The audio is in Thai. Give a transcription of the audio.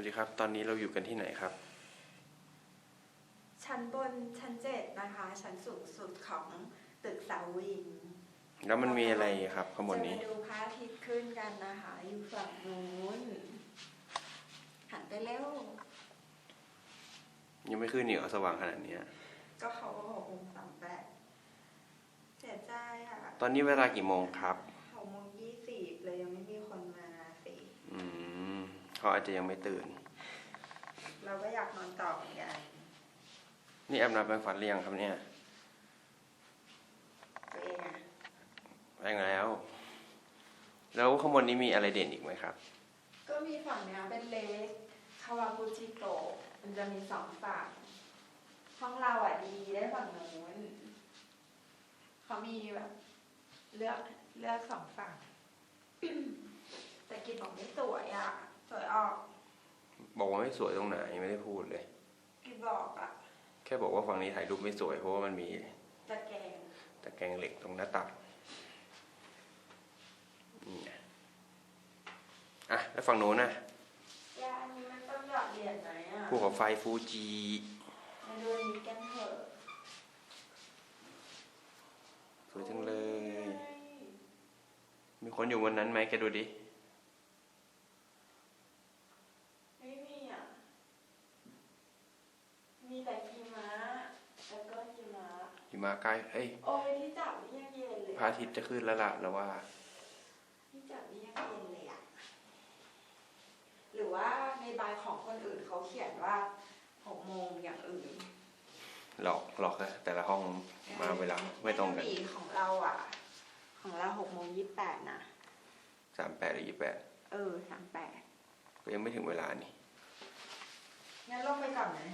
วัสดีครับ ตอนนี้เราอยู่กันที่ไหนครับ ชั้นบนชั้นเจ็ดนะคะ ชั้นสูงสุดของตึกเสาวิน แล้วมันมีอะไรครับข้างบนนี้ จะมาดูพระอาทิตย์ขึ้นกันนะคะ อยู่ฝั่งนู้น หันไปเร็ว ยังไม่ขึ้นเหนียวสว่างขนาดเนี้ย ก็เขาก็หกโมงสามแปดเสียใจค่ะตอนนี้เวลากี่โมงครับ หกโมงยี่สิบเลยยังไม่มีคนมาสิอืม เขาอาจจะยังไม่ตื่น เราก็อยากนอนต่อเหมือนกันนี่แอบนับแปรงฟันหรือยังครับเนี่ยตัวเองอะแปรงแล้ว แล้วข้างบนนี้มีอะไรเด่นอีกไหมครับ ก็มีฝั่งเนี้ยเป็นเลสคาวากุจิโกะมันจะมีสองฝั่งห้องเราอะดีได้ฝั่งนู้นเขามีแบบเลือกเลือกสองฝั่งแต่กินบอกไม่สวยอะสวย ออก บอกว่าไม่สวยตรงไหนไม่ได้พูดเลยกินบอกอะแค่บอกว่าฝั่งนี้ถ่ายรูปไม่สวยเพราะว่ามันมีตะแกรงตะแกรงเหล็กตรงหน้าตักนี่ไงอะแล้วฝั่งโน้นนะยาอันนี้มันต้องหยอดเหรียญไหนอะภูเขาไฟฟูจิมาดูอันนี้กันเถอะสวยจังเลย มีคนอยู่บนนั้นไหมแกดูดิ ไม่มีอะ มีแต่หิมะแล้วก็หิมะ หิมะใกล้เอ้ยโอ้ยที่จับนี่ยังเย็นเลยพระอาทิตย์จะขึ้นแล้วล่ะแล้วว่าที่จับนี่ยังเย็นเลยอะหรือว่าในใบของคนอื่นเขาเขียนว่าหกโมงอย่างอื่น หลอกหลอกนะแต่ละห้องมาเวลาไม่ตรงกันมีของเราอะ ของเราหกโมงยี่สิบแปดนะสามแปดหรือยี่แปดเออสามแปดก็ยังไม่ถึงเวลานี่งั้นลงไปก่อนนะ